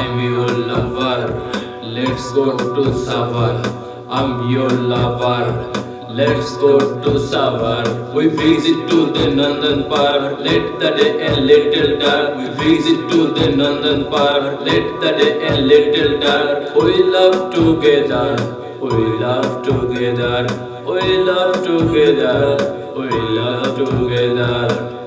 I'm your lover. Let's go to Savar. I'm your lover. Let's go to Savar. We visit to the Nandan Park. Let the day a little dark. We visit to the Nandan Park. Let the day a little dark. We love together. We love together. We love together. We love together.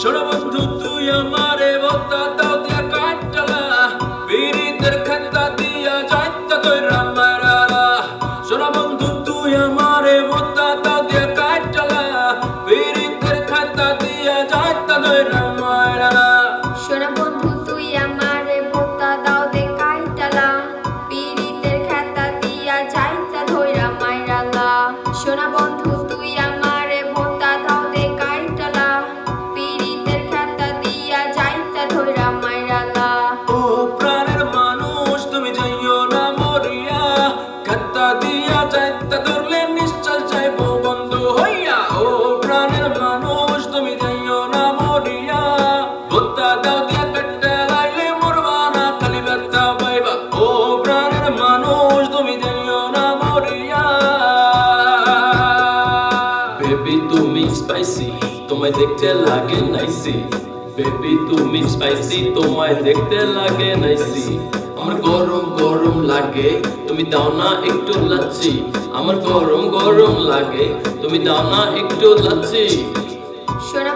শোনো বন্ধু তুই আমারে ভোতা দাও দিয়া কাটলা বিরিতের খাতা দিয়া যাইতা কইরা মারালা শোনো বন্ধু তুই আমারে কাটলা বিরিতের খাতা দিয়া যাইতা কইরা মারালা সোনা বন্ধু তুই আমারে ভোতা দাও দে কাইটালা পীড়িতের খেতা দিয়া যাইতা ধইরা মাইরালা সোনা স্পাইসি তোমায় দেখতে লাগে নাইসি বেবি তুমি স্পাইসি তোমায় দেখতে লাগে নাইসি আমার গরম গরম লাগে তুমি দাও না একটু লাচ্ছি আমার গরম গরম লাগে তুমি দাও না একটু লাচ্ছি সোনা